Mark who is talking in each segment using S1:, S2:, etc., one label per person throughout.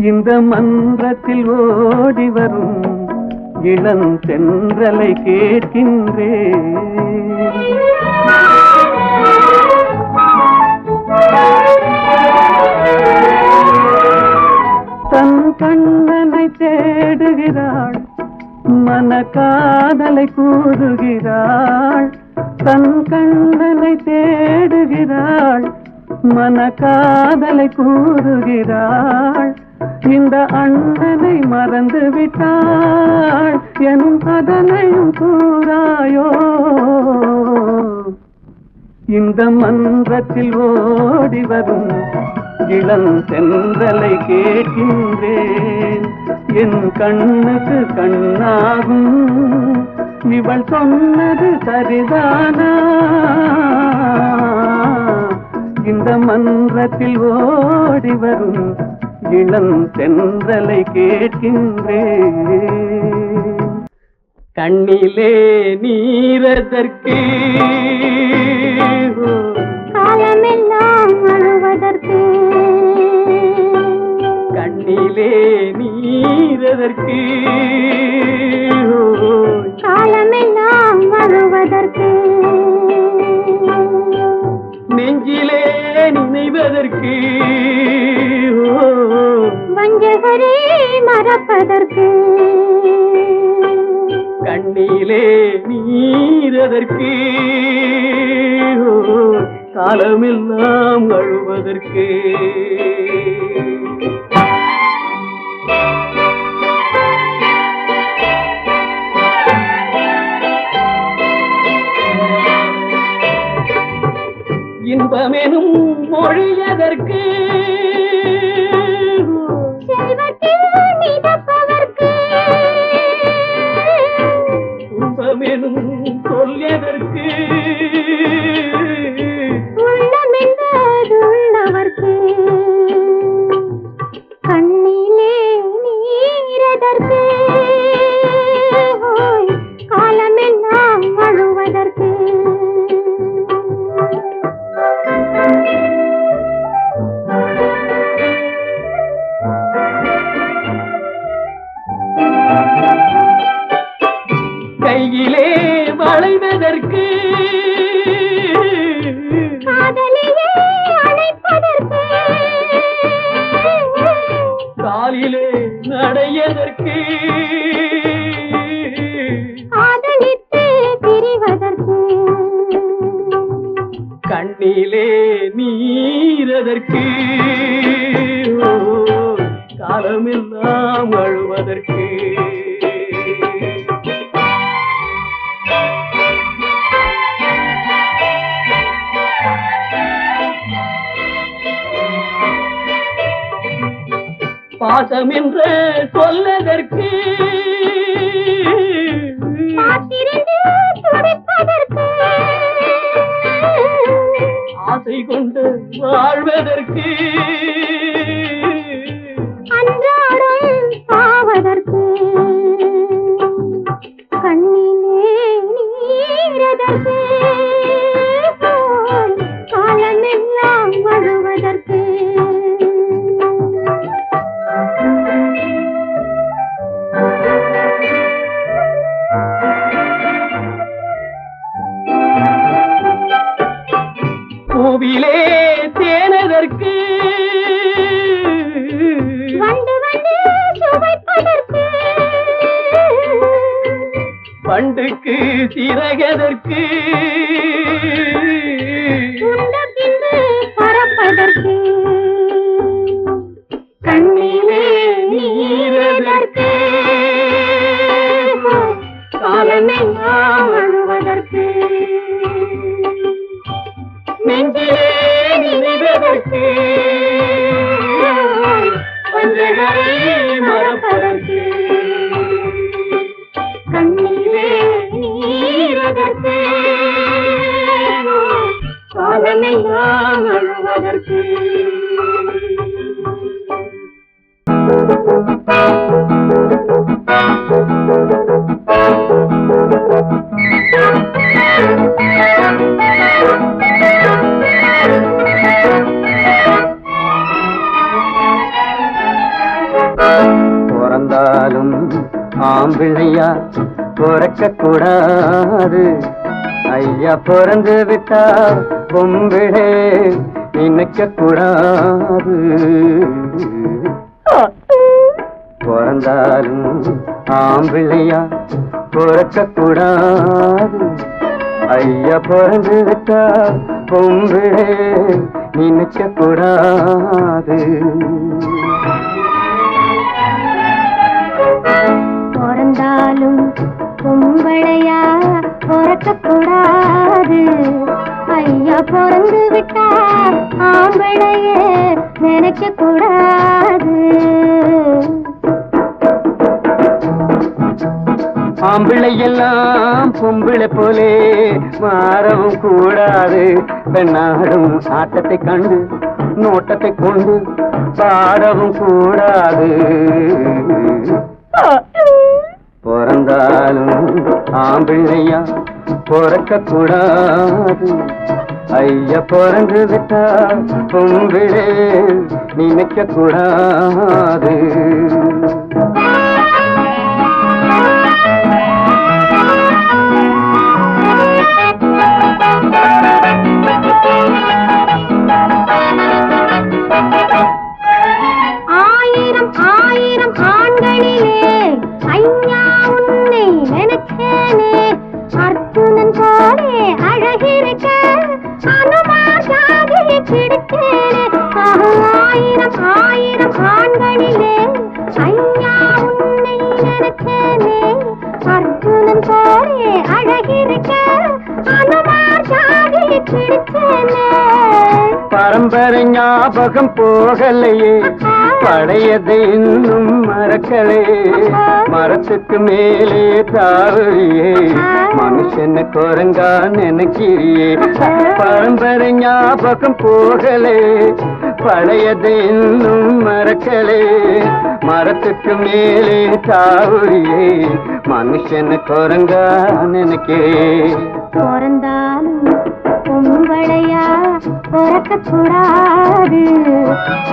S1: இந்த மன்றத்தில் ஓடி வரும் இளம் சென்றலை கேட்கின்றே. தன் கண்ணனை தேடுகிறாள் மன காதலை கூறுகிறாள். தன் கண்ணனை தேடுகிறாள் மன காதலை கூறுகிறாள். இந்த அண்ணனை மறந்து விட்டாள். எனும் அதனையும் கூறாயோ இந்த மன்றத்தில் ஓடி வரும் இளம் தென்றலை கேட்கின்றேன். என் கண்ணுக்கு கண்ணாகும். இவள் சொன்னது சரிதானா? இந்த மன்றத்தில் ஓடி வரும் இளம் தென்றலை கேட்கின்றேன். கண்ணிலே நீரதற்கு
S2: காலமெல்லாம் அழுவதற்கு.
S1: கண்ணிலே நீரதற்கு
S2: காலமெல்லாம் அழுவதற்கு.
S1: நெஞ்சிலே நினைவதற்கு.
S2: வஞ்சகரே மறப்பதற்கு.
S1: கண்ணிலே நீரதற்கு. காலமெல்லாம் அழுவதற்கு. இன்பமெனும் மொழியதற்கு.
S2: செல்வத்தில்
S1: துன்பமெனும் பாசம் என்ற சொல்லதற்கு ஆசை கொண்டு வாழ்வதற்கு. கண்டுக்கு சிறகதற்கு.
S3: பிறக்க ஐயா பிறந்து விட்டா பொம்பிளே நினைக்கக்கூடாது. பிறந்தாலும் ஆம்பிள்ளையா பிறக்கக்கூடாது. ஐயா பிறந்து விட்டா பொம்பிளே நினைக்கக்கூடாது.
S2: பிறந்தாலும் பொம்பளையா பிறக்க கூடாது ஐயா பிறந்து விட்டா ஆம்பளையே நினைக்க கூடாது
S3: ஆம்பிள்ளை எல்லாம் பொம்பிளை போலே மாறவும் கூடாது. பெண்ணாடும் ஆட்டத்தை கண்டு நோட்டத்தை கொண்டு பாடவும் கூடாது. பிறந்தாலும் ஆம்பிள்ளையா பிறக்க கூடாது ஐயா பிறந்து விட்டா பொம்பிளே நினைக்க கூடாது குரங்கா நினைக்கிறியே பரம்பரை ஞாபகம் போகலே. பழையது இன்னும் மறக்கலே. மரத்துக்கு மேலே தாவறியே மனுஷன் குரங்கா நினைக்கிறேன்
S2: பிறந்தாலும் பொம்பளையா பிறக்க கூடாது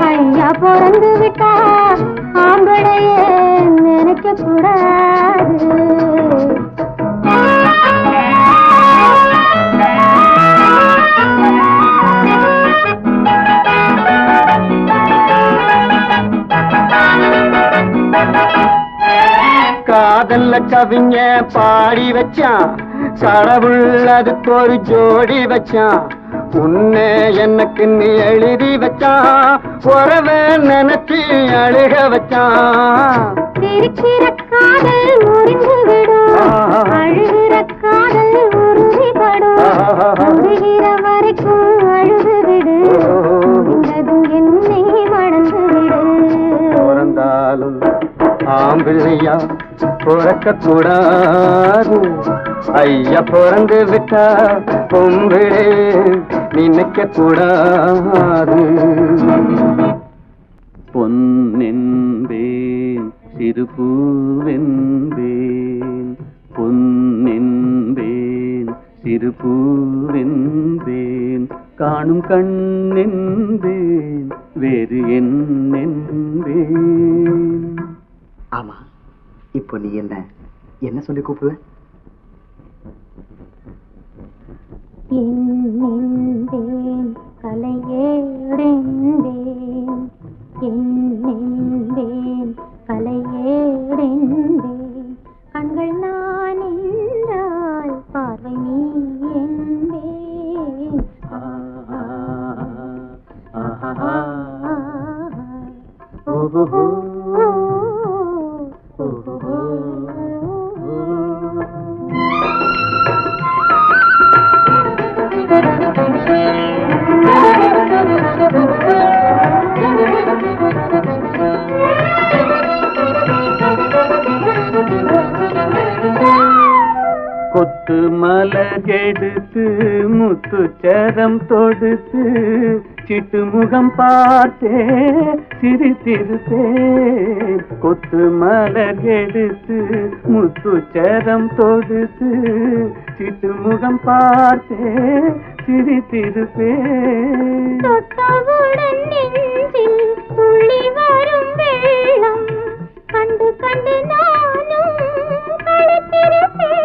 S2: ஐயா பிறந்து விட்டா ஆம்பளையே நினைக்க கூடாது
S3: காதல்ல கவிஞ பாடி வச்சான். கடவுள் அதுக்கு ஒரு ஜோடி வச்சான். உன்னை எனக்கு நீ எழுதி வச்சான். உறவ நினைச்சு அழுக வச்சான்.
S2: சிரிக்கிற காதல் முறிந்து விடும். அழுகிற காதல் உறுதிப்படும்
S3: ஆம்பிள்ளையா பிறக்க கூடாது. ஐயா பிறந்து விட்டா பொம்பிளே நினைக்க கூடாது. பொன்னென்பேன் சிறுபூவென்பேன் பொன்னென்பேன் சிறுபூவென்பேன் காணும் கண்ணென்பேன் வேறு என்னென்பேன்
S4: ஆமா. இப்போ நீ என்ன? என்ன சொல்லி கூப்பிடுவ?
S2: என்னென்பேன் கலையேடென்பேன்
S3: முத்து மலகெடுத்து
S5: முத்து சரம் தொடுத்து சிட்டு முகம் பார்த்தே சிரித்திருப்பேன் கொத்து மலகெடுத்து முத்து சரம் தொடுத்து சிட்டு முகம் பார்த்தே சிரித்திருப்பேன்
S2: கண்டு கண்டு நானும் கழித்திருப்பேன்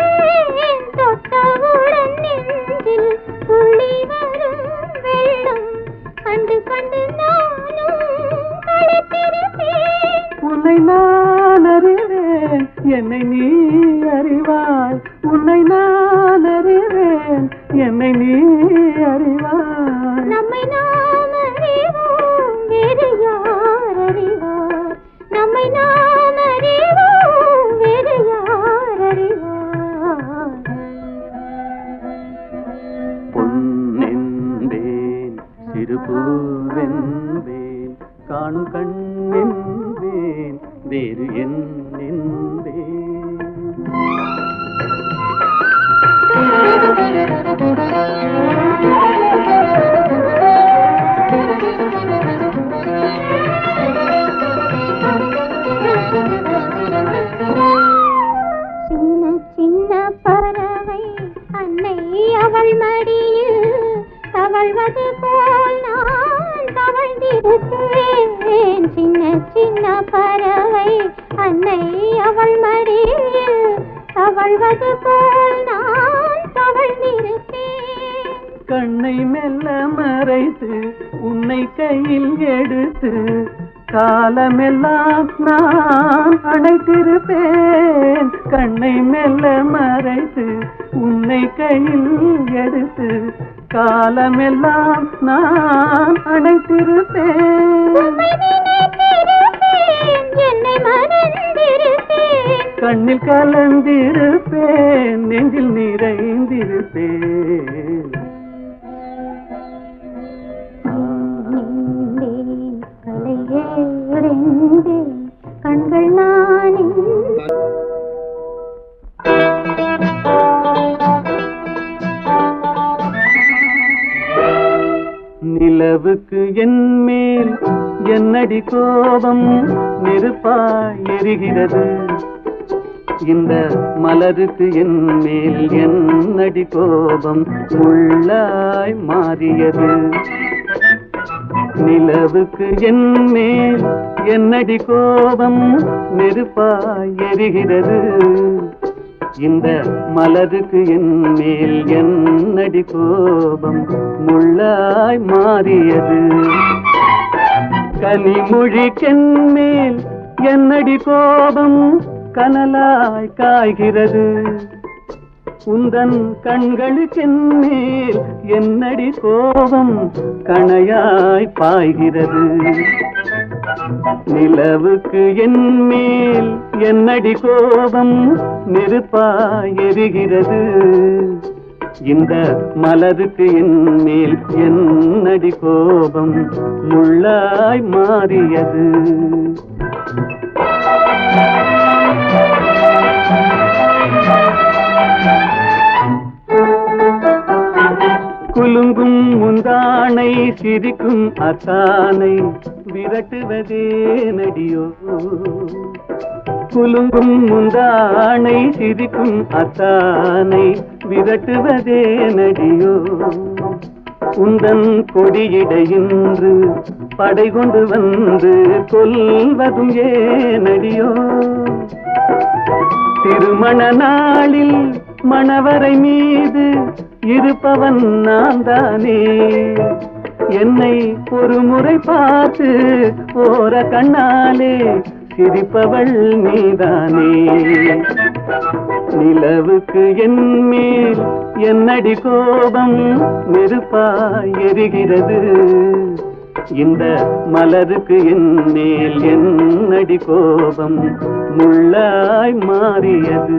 S5: உன்னை நான் அறிவேன். என்னை நீ அறிவாய். உன்னை நான் அறிவேன். என்னை நீ
S2: தவழ்ந்திருப்பேன் சின்ன சின்ன பறவை. அன்னை அவள் மடியில் தவழ்வது போல் நான் தவழ்ந்திருப்பேன்
S5: கண்ணை மெல்ல மறைத்து உன்னை கையில் எடுத்து காலமெல்லாம் நான் அடைத்திருப்பேன். கண்ணை மெல்ல மறைத்து உன்னை கையில் எடுத்து காலமெல்லாம் நான்
S2: மறந்திருப்பேன்
S5: கண்ணில் கலந்திருப்பேன் நெஞ்சில் நிறைந்திருப்பேன். எரி கோபம் நெருப்பாய் எரிகிறது. இந்த மலருக்கு என் மேல் என் என்னடி கோபம் முள்ளாய் மாறியது. நிலவுக்கு என் மேல் என்னடி கோபம் நெருப்பாய் எரிகிறது. இந்த மலருக்கு என் மேல் என்னடி கோபம் முள்ளாய் மாறியது. கனிமொழிக்கென் மேல் என்னடி கோபம்? கனலாய் காய்கிறது. உந்தன் கண்களுக்கென் மேல் என்னடி கோபம்? கணையாய் பாய்கிறது. நிலவுக்கு என்மேல் என்னடி கோபம்? நெருப்பாய் எரிகிறது. இந்த மலருக்கு என் மேல் என்னடி கோபம்? முள்ளாய் மாறியது. குலுங்கும் முந்தானை சிரிக்கும் அத்தானை விரட்டுவதே நடியோ. குலுங்கும் முந்தானை சிரிக்கும் அத்தானை விரட்டுவதே நடியோ. உந்தன் கொடியிடையின்று படை கொண்டு வந்து கொல்வதும் ஏனடியோ திருமண நாளில் மணவரை மீது இருப்பவன் நான் தானே என்னை ஒரு முறை பார்த்து ஓர கண்ணாலே சிரிப்பவள் நீதானே. நிலவுக்கு என் மேல் என்னடி கோபம் நெருப்பாய் எரிகிறது. இந்த மலருக்கு என் மேல் என்னடி கோபம் முள்ளாய் மாறியது.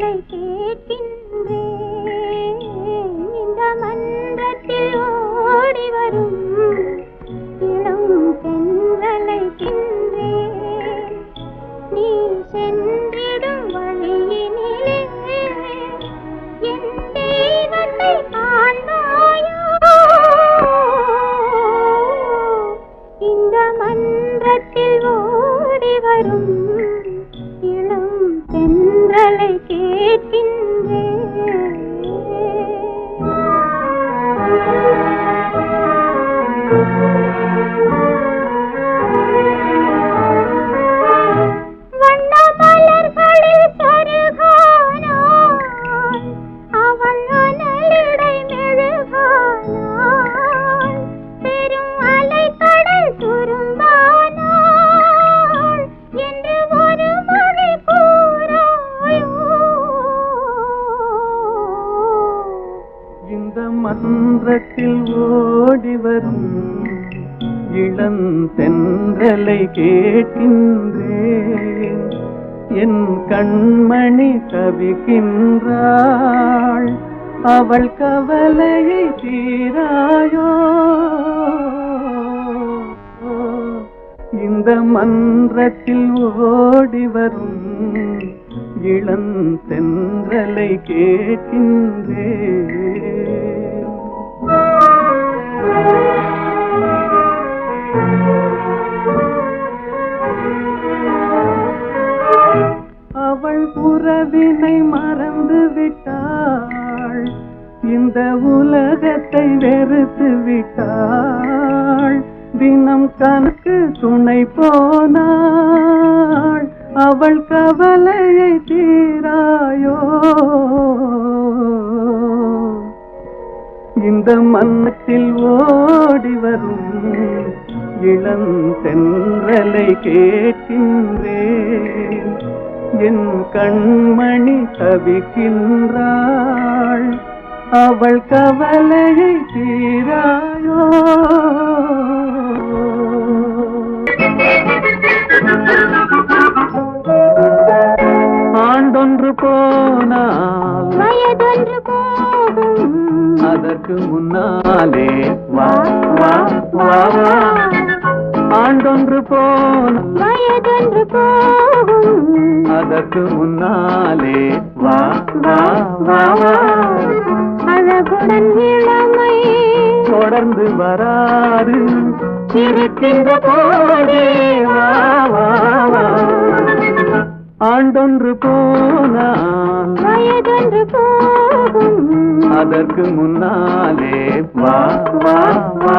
S2: பெண்களை கேட்கின்றேன் இந்த மன்றத்தில் ஓடி வரும் இளம் பெண்களை இந்த மன்றத்தில் ஓடி வரும் இளம் கேட்கின்றேன்.
S5: என் கண்மணி தவிக்கின்றாள் அவள் கவலையை தீராயோ? இந்த மன்றத்தில் ஓடி வரும் இளம் தென்றலை கேட்கின்றேன் அவள் புறவினை மறந்து விட்டாள் இந்த உலகத்தை வெறுத்து விட்டாள் தினம் கணக்கு துணை போனாள். அவள் கவலையை தீராயோ? இந்த மன்னத்தில் ஓடி வரும் இளம் தென்றலை கேட்கின்றேன். என் கண்மணி தவிக்கின்றாள். அவள் கவலையை தீராயோ? ஆண்டொன்று போனால்
S2: வயதொன்று போகும்.
S5: அதற்கு முன்னாலே வா வா வா ஆண்டொன்று போனால்
S2: வயதொன்று போகும்.
S5: அதற்கு முன்னாலே வா வா வா
S2: அழகுடன் இளமை
S5: தொடர்ந்து வராது. இருக்கின்ற போதே வா வா வா. ஆண்டொன்று போனால்
S2: வயதொன்று போகும்.
S5: அதற்கு முன்னாலே வா வா வா.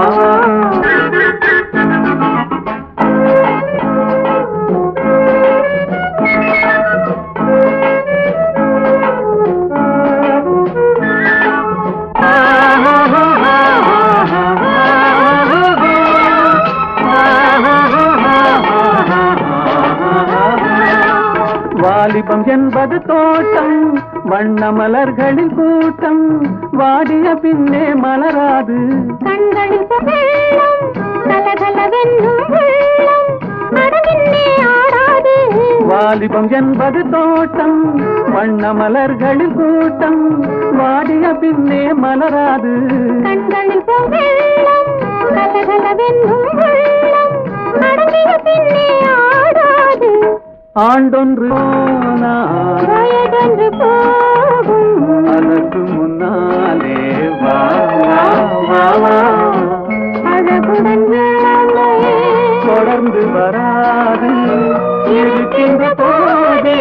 S5: வாலிபம் என்பது தோட்டம் வண்ண மலர்களின் கூட்டம் வாடிய பின்னே மலராது.
S2: கண்களில்
S5: வாலிபம் என்பது தோட்டம் வண்ண மலர்களின் கூட்டம் வாடிய பின்னே மலராது.
S2: கண்களில் கலகலவென்னும் பின்னே ஆடாது.
S1: ஆண்டொன்று
S2: வயதொன்று போகும்.
S1: அதற்கு முன்னாலே தொடர்ந்து வராது. இருக்கின்ற போதே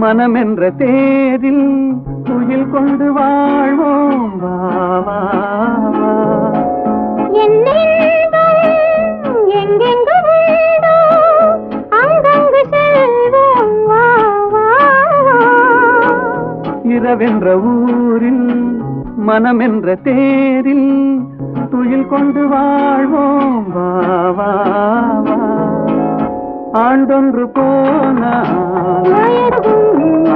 S1: மனமென்ற தேரில் துயில் கொண்டு வாழ்வோம். இரவென்ற ஊரில் மனமென்ற தேரில் துயில் கொண்டு வாழ்வோம். வா வா வா. ஆண்டொன்று போனால்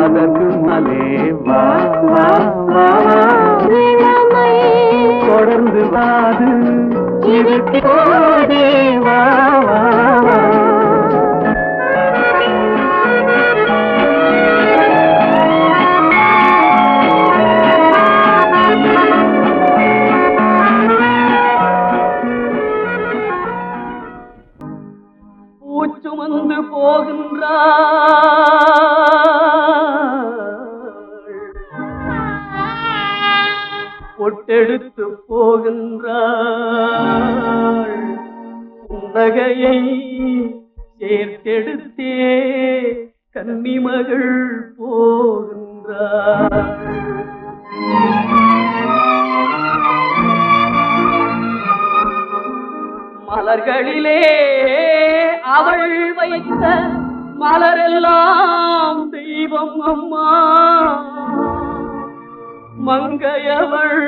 S2: வயதும்
S1: அதற்கு மலே வா தொடர்ந்து வாது. இருக்கிறோதே வா. மங்கையவள்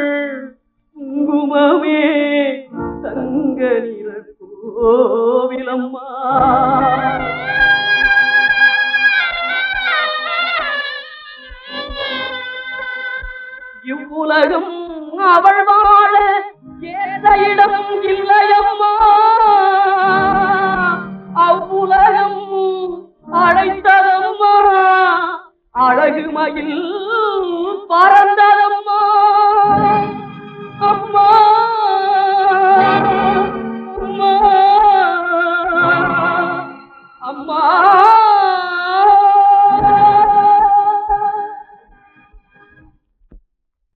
S1: குங்குமமே தங்க நிற கோவிலம்மா. இவ்வுலகம் அவள் வாழ ஏத இடம் இல்லையம்மா. அவ்வுலகம் அழைத்ததம்மா. அழகு மயில்